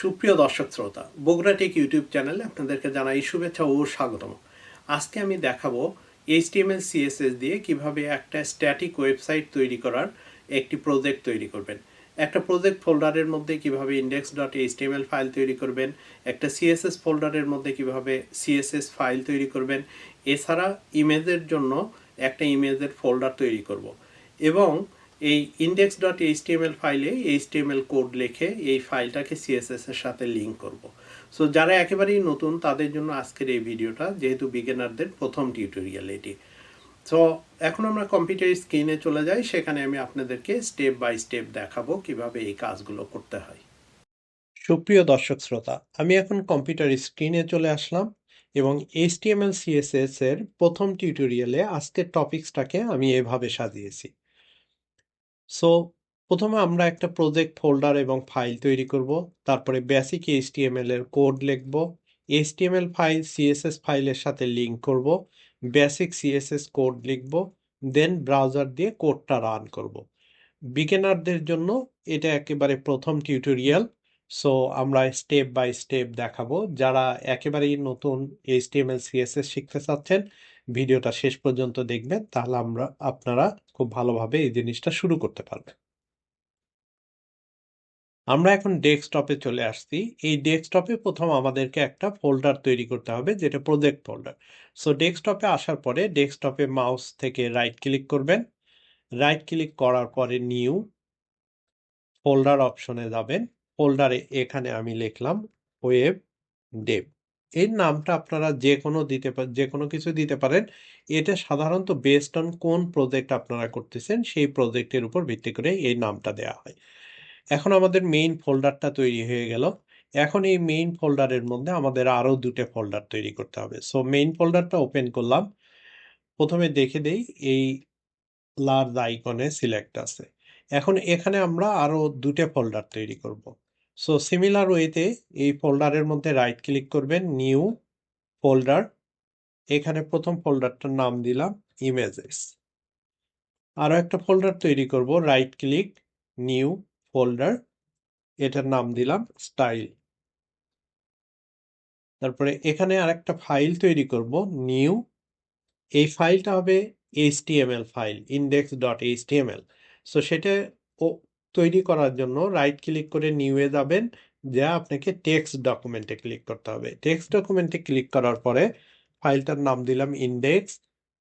সুপ্রিয় দর্শক শ্রোতা, বগুড়া টেক ইউটিউব চ্যানেলে আপনাদেরকে জানাই শুভেচ্ছা ও স্বাগতম। আজকে আমি দেখাবো এইচটিএমএল সিএসএস দিয়ে কীভাবে একটা স্ট্যাটিক ওয়েবসাইট তৈরি করার একটি প্রজেক্ট তৈরি করবেন। একটা প্রজেক্ট ফোল্ডারের মধ্যে কীভাবে ইন্ডেক্স ডট এইচটিএমএল ফাইল তৈরি করবেন, একটা সিএসএস ফোল্ডারের মধ্যে কীভাবে সিএসএস ফাইল তৈরি করবেন, এছাড়া ইমেজের জন্য একটা ইমেজের ফোল্ডার তৈরি করব। এবং এই ইন্ডেক্স ডট এইচটিএমএল ফাইলে এইচটিএমএল কোড লিখে এই ফাইলটাকে সিএসএস এর সাথে লিঙ্ক করব। সো যারা একেবারেই নতুন, তাদের জন্য আজকের এই ভিডিওটা যেহেতু বিগিনারদের প্রথম টিউটোরিয়াল এটি। সো এখন আমরা কম্পিউটার স্ক্রিনে চলে যাই, সেখানে আমি আপনাদেরকে স্টেপ বাই স্টেপ দেখাবো কীভাবে এই কাজগুলো করতে হয়। সুপ্রিয় দর্শক শ্রোতা, আমি এখন কম্পিউটার স্ক্রিনে চলে আসলাম এবং এইচটিএমএল সিএসএস এর প্রথম টিউটোরিয়ালে আজকের টপিকসটাকে আমি এভাবে সাজিয়েছি। সো প্রথমে আমরা একটা প্রজেক্ট ফোল্ডার এবং ফাইল তৈরি করব, তারপরে বেসিক এইচটিএমএল এর কোড লিখব এইচটিএমএল ফাইল সিএসএস ফাইলের সাথে লিঙ্ক করব বেসিক সিএসএস কোড লিখব দেন ব্রাউজার দিয়ে কোডটা রান করব। বিগিনারদের জন্য এটা একেবারে প্রথম টিউটোরিয়াল সো আমরা স্টেপ বাই স্টেপ দেখাবো। যারা একেবারেই নতুন এইচটিএমএল সিএসএস শিখতে চাচ্ছেন ভিডিওটা শেষ পর্যন্ত দেখবেন, তাহলে আমরা, আপনারা খুব ভালোভাবে এই জিনিসটা শুরু করতে পারবেন। আমরা এখন ডেস্কটপে চলে আসছি। এই ডেস্কটপে প্রথম আমাদেরকে একটা ফোল্ডার তৈরি করতে হবে, যেটা প্রজেক্ট ফোল্ডার। সো, ডেস্কটপে আসার পরে ডেস্কটপে মাউস থেকে রাইট ক্লিক করবেন। রাইট ক্লিক করার পরে নিউ ফোল্ডার অপশনে যাবেন। ফোল্ডারে এখানে আমি লিখলাম ওয়েব ডেভ। এর নামটা আপনারা যে কোনো দিতে যে কোনো কিছু দিতে পারেন। এটা সাধারণত বেসড অন কোন প্রজেক্ট আপনারা করতেছেন, সেই প্রজেক্টের উপর ভিত্তি করে এই নামটা দেওয়া হয়। এখন আমাদের মেইন ফোল্ডারটা তৈরি হয়ে গেল। এখন এই মেইন ফোল্ডারের মধ্যে আমাদের আরও দুটো ফোল্ডার তৈরি করতে হবে। সো মেইন ফোল্ডারটা ওপেন করলাম। প্রথমে দেখে দেই, এই লার্জ আইকনে সিলেক্ট আছে। এখন এখানে আমরা আরও দুটো ফোল্ডার তৈরি করব। সো সিমিলার ওয়েতে এই ফোল্ডারের মধ্যে রাইট ক্লিক করবেন নিউ ফোল্ডার এখানে প্রথম ফোল্ডারটার নাম দিলাম ইমেজেস আরও একটা ফোল্ডার তৈরি করব রাইট ক্লিক নিউ ফোল্ডার এটার নাম দিলাম স্টাইল তারপরে এখানে আরেকটা ফাইল তৈরি করব নিউ এই ফাইলটা হবে HTML file index dot HTML so সেটা তৈরি করার জন্য রাইট ক্লিক করে নিউয়ে যাবেন। যা আপনাকে টেক্সট ডকুমেন্টে ক্লিক করতে হবে। টেক্সট ডকুমেন্টে ক্লিক করার পরে ফাইলটার নাম দিলাম ইন্ডেক্স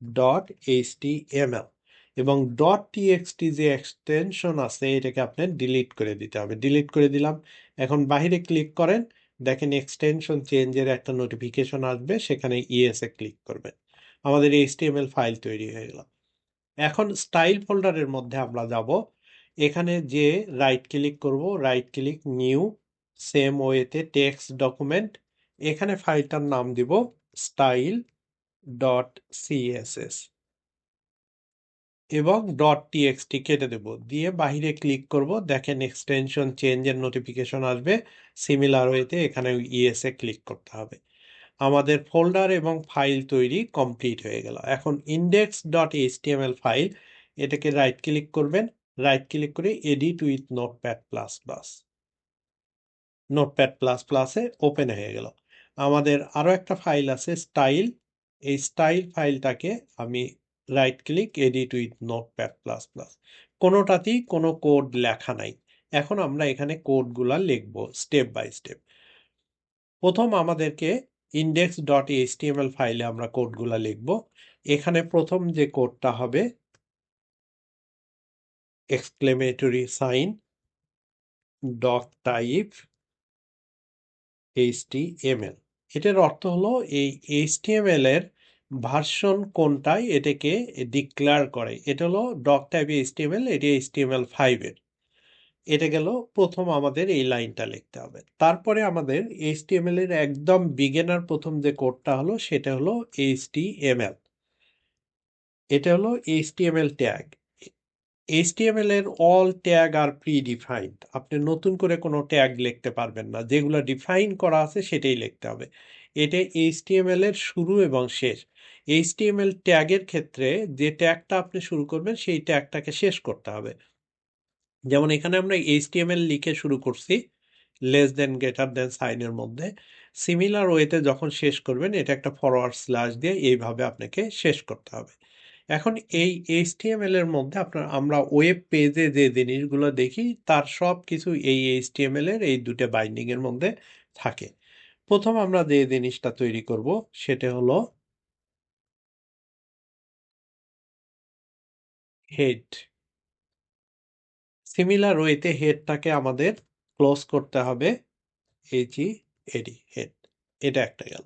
ডট এইচটিএমএল এবং ডট টিএক্সটি যে এক্সটেনশন আছে, এটাকে আপনি ডিলিট করে দিতে হবে। ডিলিট করে দিলাম। এখন বাহিরে ক্লিক করেন। দেখেন এক্সটেনশন চেঞ্জের একটা নোটিফিকেশন আসবে। সেখানে ইএসএ ক্লিক করবেন। আমাদের এইচটিএমএল ফাইল তৈরি হয়ে গেল। এখন স্টাইল ফোল্ডারের মধ্যে আমরা যাব। এখানে যে রাইট ক্লিক করব রাইট ক্লিক নিউ সেম ওয়েতে টেক্সট ডকুমেন্ট এখানে ফাইলটার নাম দিব স্টাইল ডট সিএসএস এবং. ডট টিএক্সটি কেটে দেব। দিয়ে বাহিরে ক্লিক করব, দেখেন এক্সটেনশন চেঞ্জের নোটিফিকেশন আসবে সিমিলার ওয়েতে এখানে ইএসএ ক্লিক করতে হবে। আমাদের ফোল্ডার এবং ফাইল তৈরি কমপ্লিট হয়ে গেল। এখন ইন্ডেক্স ডট ফাইল এটাকে রাইট ক্লিক করবেন রাইট ক্লিক করে edit with notepad plus plus notepad plus প্লাসে ওপেন হয়ে গেল। আমাদের আরও একটা ফাইল আছে স্টাইল এই স্টাইল ফাইলটাকে আমি right click edit with notepad plus plus কোনোটাতেই কোনো কোড লেখা নাই। এখন আমরা এখানে কোডগুলা লিখব স্টেপ বাই স্টেপ প্রথম আমাদেরকে ইন্ডেক্স ডট এইচটিএমএল ফাইলে আমরা কোডগুলা লিখব। এখানে প্রথম যে কোডটা হবে exclamatory sign dot type HTML এটার অর্থ হলো এই এইচটিএমএল এর ভার্সন কোনটাই এটাকে ডিক্লেয়ার করে। এটা হলো ডক টাইপ এইচটিএমএল এটি এইচটিএমএল ফাইভের এটা গেল প্রথম আমাদের এই লাইনটা লিখতে হবে। তারপরে আমাদের এইচটিএমএল এর একদম বিগিনার প্রথম যে কোডটা হলো, সেটা হলো এইচটিএমএল এটা হলো এইচটিএমএল ট্যাগ এইচটিএমএল এর অল ট্যাগ আর প্রি ডিফাইন্ড আপনি নতুন করে কোনো ট্যাগ লিখতে পারবেন না। যেগুলো ডিফাইন করা আছে সেটাই লিখতে হবে। এটা এইচটিএমএল এর শুরু এবং শেষ। এইচটিএমএল ট্যাগের ক্ষেত্রে যে ট্যাগটা আপনি শুরু করবেন, সেই ট্যাগটাকে শেষ করতে হবে। যেমন এখানে আমরা এইচটিএমএল লিখে শুরু করছি লেস দেন গ্রেটার দেন সাইনের মধ্যে। সিমিলার ওয়েতে যখন শেষ করবেন, এটা একটা ফরওয়ার্ড স্ল্যাশ দিয়ে এইভাবে আপনাকে শেষ করতে হবে। এখন এই এইচটিএমএল এর মধ্যে আপনার, আমরা ওয়েব পেজে যে জিনিসগুলো দেখি, তার সব কিছু এই এইচটিএমএল এর, এই দুটো বাইন্ডিং এর মধ্যে থাকে। প্রথম আমরা যে জিনিসটা তৈরি করব, সেটা হলো হেড সিমিলার ওয়েতে হেডটাকে আমাদের ক্লোজ করতে হবে এইচ ই এডি হেড এটা একটা গেল।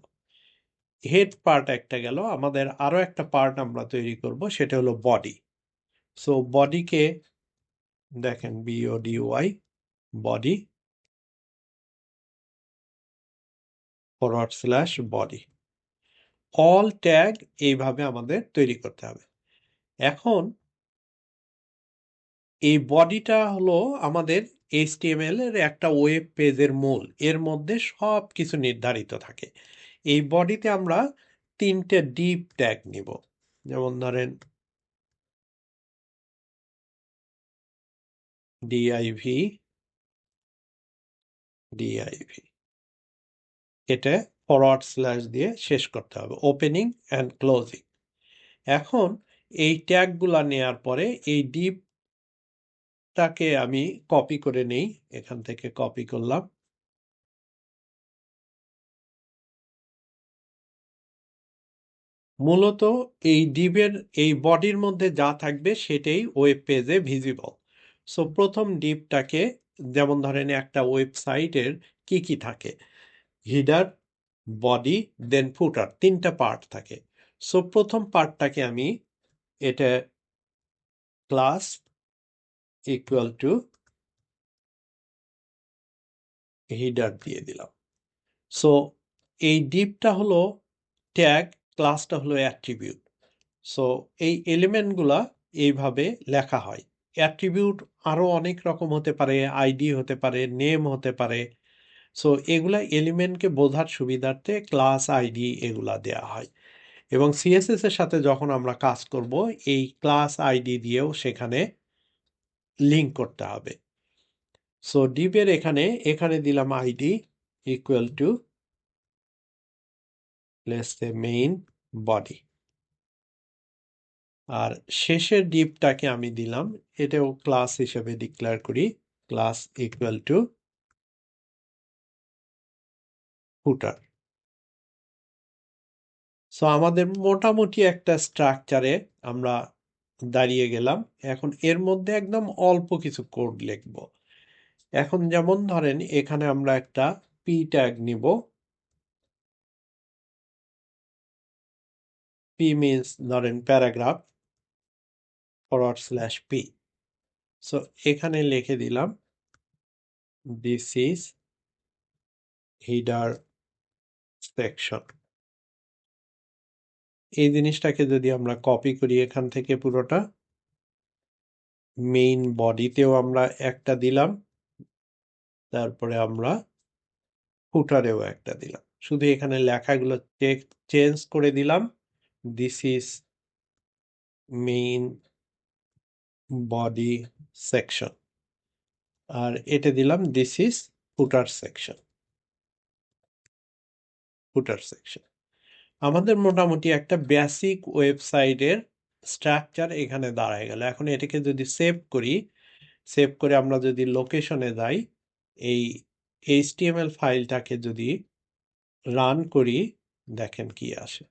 হেড পার্ট একটা গেল, আমাদের আরও একটা পার্ট আমরা তৈরি করব, সেটা হলো বডি সো বডিকে দেখেন BOD Y body forward slash body all tag এইভাবে আমাদের তৈরি করতে হবে। এখন এই বডিটা হলো আমাদের এইচটিএমএল এর একটা ওয়েব পেজের মূল। এর মধ্যে সব কিছু নির্ধারিত থাকে। এই বডিতে আমরা তিনটে ডিপ ট্যাগ নিব। যেমন ধরেন ডিআইভি ডিআইভি এটা ফরওয়ার্ড স্ল্যাশ দিয়ে শেষ করতে হবে ওপেনিং অ্যান্ড ক্লোজিং এখন এই ট্যাগগুলা নেয়ার পরে এই ডিপটাকে আমি কপি করে নেই, এখান থেকে কপি করলাম। মূলত এই ডিপের এই বডির মধ্যে যা থাকবে সেটাই ওয়েব পেজে ভিজিবল সো প্রথম ডিপটাকে যেমন ধরেন একটা ওয়েবসাইটের কি কি থাকে? হিডার বডি দেন ফুটার তিনটা পার্ট থাকে। সো প্রথম পার্টটাকে আমি এটা ক্লাস ইকুয়াল টু হিডার দিয়ে দিলাম। সো এই ডিপটা হলো ট্যাগ ক্লাসটা হলো অ্যাট্রিবিউট সো এই এলিমেন্টগুলা এইভাবে লেখা হয়। অ্যাট্রিবিউট আরও অনেক রকম হতে পারে আইডি হতে পারে নেম হতে পারে। সো এগুলা এলিমেন্টকে বোঝার সুবিধার্থে ক্লাস আইডি এগুলা দেয়া হয়। এবং সিএসএস এর সাথে যখন আমরা কাজ করব, এই ক্লাস আইডি দিয়েও সেখানে লিঙ্ক করতে হবে। সো ডিপের এখানে এখানে দিলাম ID equal to let's say main body আর শেষের ডিপটাকে আমি দিলাম, এটাও ক্লাস হিসেবে ডিক্লেয়ার করি class equal to footer so আমাদের মোটামুটি একটা স্ট্রাকচারে আমরা দাঁড়িয়ে গেলাম। এখন এর মধ্যে একদম অল্প কিছু কোড লিখব। এখন যেমন ধরেন, এখানে আমরা একটা পি ট্যাগ নিব। পি মিনস ধরেন paragraph forward slash P so এখানে লিখে দিলাম দিস ইজ হিডার সেকশন এই জিনিসটাকে যদি আমরা কপি করি এখান থেকে পুরোটা মেইন বডিতেও আমরা একটা দিলাম, তারপরে আমরা ফুটারেও একটা দিলাম। শুধু এখানে লেখাগুলো চেঞ্জ করে দিলাম। This is main body section আর এটা দিলাম this is footer section footer section আমাদের মোটামুটি একটা বেসিক ওয়েবসাইটের স্ট্রাকচার এখানে দাঁড়ায় গেল। এখন এটাকে যদি সেভ করি সেভ করে আমরা যদি লোকেশনে যাই, এই এইচটিএমএল ফাইলটাকে যদি রান করি, দেখেন কি আসে।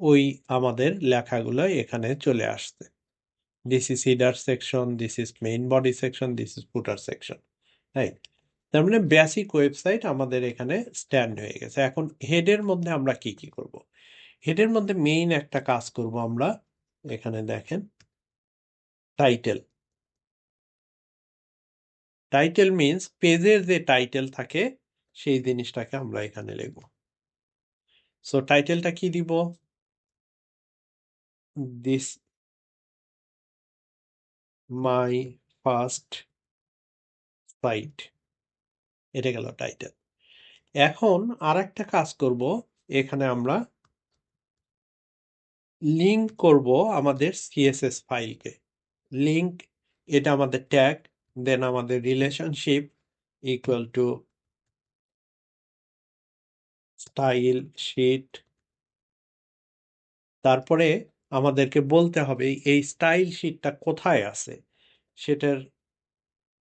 ওই আমাদের লেখাগুলো এখানে চলে আসছে। This is header section this is main body section this is footer section right তার মানে বেসিক ওয়েবসাইট আমাদের এখানে স্ট্যান্ড হয়ে গেছে। এখন হেডের মধ্যে আমরা কি কি করব? হেডের মধ্যে মেইন একটা কাজ করব আমরা। এখানে দেখেন টাইটেল টাইটেল মিনস পেজের যে টাইটেল থাকে, সেই জিনিসটাকে আমরা এখানে লিখব। সো টাইটেলটা কি দিব? দিস মাই ফার্স্ট সাইট এটা গেল টাইটেল এখন আর একটা কাজ করব, এখানে আমরা লিঙ্ক করব আমাদের সিএসএস ফাইলকে লিঙ্ক এটা আমাদের ট্যাগ দেন আমাদের relationship equal to style sheet তারপরে আমাদেরকে বলতে হবে, এই স্টাইল শিটটা কোথায় আছে? সেটার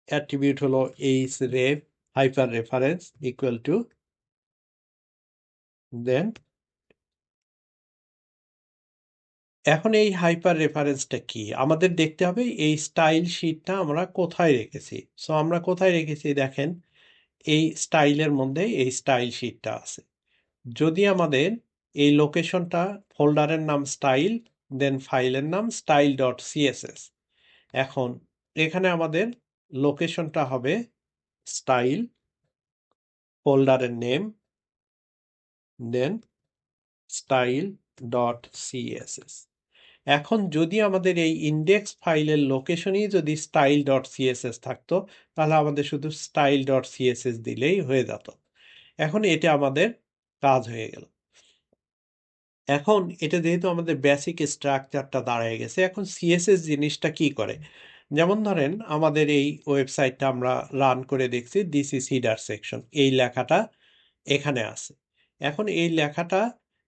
অ্যাট্রিবিউট হলো H ref hyper reference equal to then এখন এই হাইপার রেফারেন্সটা কি? আমাদের দেখতে হবে এই স্টাইল শিটটা আমরা কোথায় রেখেছি? সো আমরা কোথায় রেখেছি? দেখেন, এই স্টাইলের মধ্যে এই স্টাইল শিটটা আছে। যদি আমাদের এই লোকেশনটা ফোল্ডারের নাম স্টাইল দেন ফাইলের নাম স্টাইল ডট সিএসএস এখন এখানে আমাদের লোকেশনটা হবে style ফোল্ডারের name then style dot CSS এখন যদি আমাদের এই ইন্ডেক্স ফাইলের লোকেশনই যদি স্টাইল ডট সিএসএস থাকতো, তাহলে আমাদের শুধু স্টাইল ডট সিএসএস দিলেই হয়ে যেত। এখন এটা আমাদের কাজ হয়ে গেল। এখন এটা যেহেতু আমাদের বেসিক স্ট্রাকচারটা দাঁড়ায় গেছে, এখন সিএসএস জিনিসটা কি করে? যেমন ধরেন আমাদের এই ওয়েবসাইটটা আমরা রান করে দেখছি দিস হিডার সেকশন এই লেখাটা এখানে আছে। এখন এই লেখাটা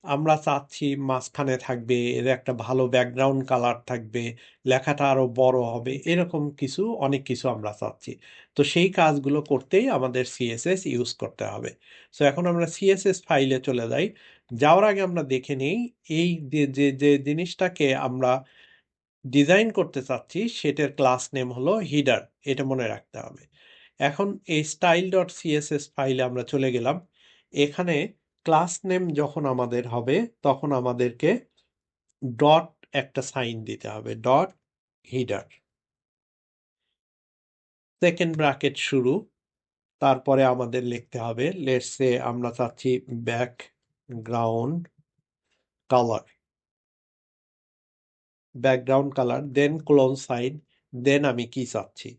আমরা চাচ্ছি মাঝখানে থাকবে, এর একটা ভালো ব্যাকগ্রাউন্ড কালার থাকবে, লেখাটা আরও বড় হবে, এরকম কিছু, অনেক কিছু আমরা চাচ্ছি। তো সেই কাজগুলো করতেই আমাদের সিএসএস ইউজ করতে হবে। সো এখন আমরা সিএসএস ফাইলে চলে যাই। যাওয়ার আগে আমরা দেখে নিই, এই যে যে জিনিসটাকে আমরা ডিজাইন করতে চাচ্ছি সেটার ক্লাস নেম হলো হিডার, এটা মনে রাখতে হবে। এখন এই স্টাইল ডট সিএসএস ফাইলে আমরা চলে গেলাম। এখানে ক্লাস নেম যখন আমাদের হবে, তখন আমাদেরকে ডট একটা সাইন দিতে হবে, ডট হিডার। সেকেন্ড ব্র্যাকেট শুরু, তারপরে আমাদের লিখতে হবে লেটসে আমরা চাচ্ছি background colour background colour then colon sign then আমি কি চাচ্ছি?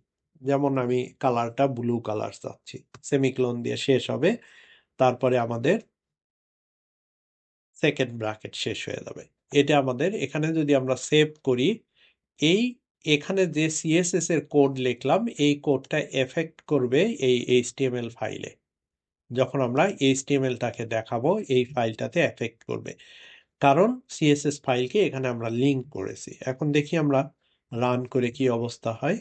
যেমন আমি কালারটা ব্লু কালার চাচ্ছি। সেমিক্লোন দিয়ে শেষ হবে, তারপরে আমাদের সেকেন্ড ব্র্যাকেট শেষ হয়ে যাবে। এটা আমাদের, এখানে যদি আমরা সেভ করি, এই এখানে যে সিএসএস এর কোড লিখলাম, এই কোডটা এফেক্ট করবে এই এইচটিএমএল ফাইলে যখন আমরা এইচটিএমএলটাকে দেখাবো, এই ফাইলটাতে এফেক্ট করবে। কারণ সিএসএস ফাইলকে এখানে আমরা লিঙ্ক করেছি। এখন দেখি আমরা রান করে কি অবস্থা হয়।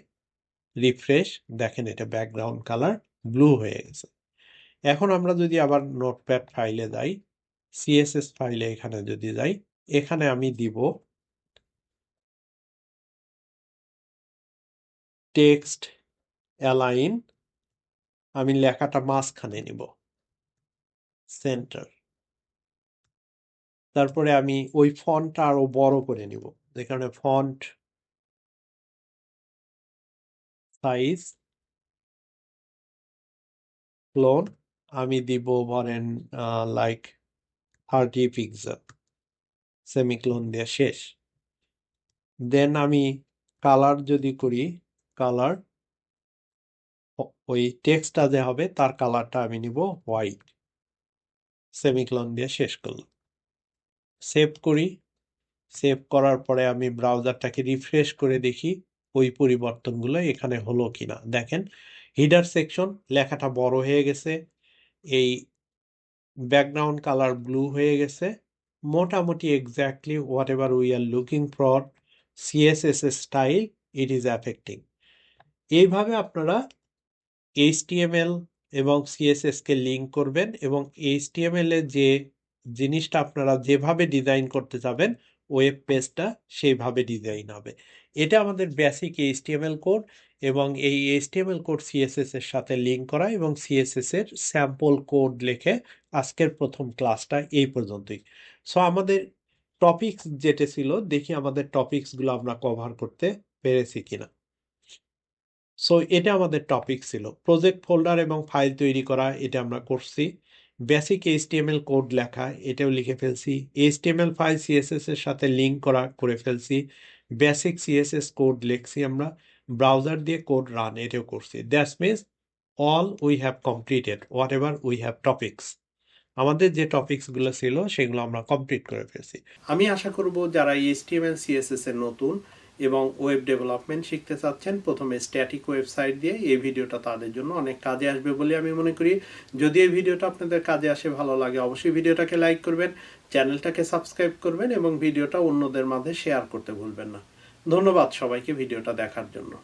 রিফ্রেশ, দেখেন এটা ব্যাকগ্রাউন্ড কালার ব্লু হয়ে গেছে। এখন আমরা যদি আবার নোটপ্যাড ফাইলে যাই, সিএসএস ফাইলে এখানে যদি যাই, এখানে আমি দিব টেক্সট অ্যালাইন আমি লেখাটা মাঝখানে নিব। সেন্টার তারপরে আমি ওই ফন্টটা আরও বড় করে নিব। যেখানে ফন্ট সাইজ ক্লোন আমি দিব ধরেন লাইক থার্টি পিক্সেল সেমিক্লোন দিয়ে শেষ। দেন আমি কালার যদি করি কালার ওই টেক্সটটা যে হবে, তার কালারটা আমি নিব হোয়াইট সেমিক্লোন দিয়ে শেষ করলাম। সেভ করি। সেভ করার পরে আমি ব্রাউজারটাকে রিফ্রেশ করে দেখি ওই পরিবর্তনগুলো এখানে হলো কিনা। দেখেন হিডার সেকশন লেখাটা বড় হয়ে গেছে, এই ব্যাকগ্রাউন্ড কালার ব্লু হয়ে গেছে, মোটামুটি exactly whatever we are looking for CSS style it is affecting এইভাবে আপনারা এইচটিএমএল এবং সিএসএসকে লিঙ্ক করবেন এবং এইচটিএমএল এর যে জিনিসটা আপনারা যেভাবে ডিজাইন করতে যাবেন ওয়েব পেজটা সেইভাবে ডিজাইন হবে। এটা আমাদের বেসিক এইচটিএমএল কোড এবং এই এইচটিএমএল কোড সিএসএস এর সাথে লিঙ্ক করা এবং সিএসএস এর স্যাম্পল কোড লিখে আজকের প্রথম ক্লাসটা এই পর্যন্তই। সো আমাদের টপিকস যেটা ছিল, দেখি আমাদের টপিকসগুলো আমরা কভার করতে পেরেছি কিনা। সো এটা আমাদের টপিক ছিল। প্রজেক্ট ফোল্ডার এবং ফাইল তৈরি করা, এটা আমরা করছি। বেসিক এইচটিএমএল কোড লেখা, এটাও লিখে ফেলছি। এইচটিএমএল ফাইল সিএসএস এর সাথে লিঙ্ক করা করে ফেলছি। বেসিক সিএসএস কোড লিখছি আমরা। ব্রাউজার দিয়ে কোড রান এটাও করছি। That's means all we have completed whatever we have topics আমাদের যে টপিকসগুলো ছিল, সেগুলো আমরা কমপ্লিট করে ফেলছি। আমি আশা করব যারা এইচটিএমএল সিএসএস এর নতুন এবং ওয়েব ডেভেলপমেন্ট শিখতে চাচ্ছেন, প্রথমে স্ট্যাটিক ওয়েবসাইট দিয়ে এই ভিডিওটা তাদের জন্য অনেক কাজে আসবে বলে আমি মনে করি। যদি এই ভিডিওটা আপনাদের কাজে আসে, ভালো লাগে, অবশ্যই ভিডিওটাকে লাইক করবেন, চ্যানেলটাকে সাবস্ক্রাইব করবেন এবং ভিডিওটা অন্যদের মাঝে শেয়ার করতে ভুলবেন না। ধন্যবাদ সবাইকে ভিডিওটা দেখার জন্য।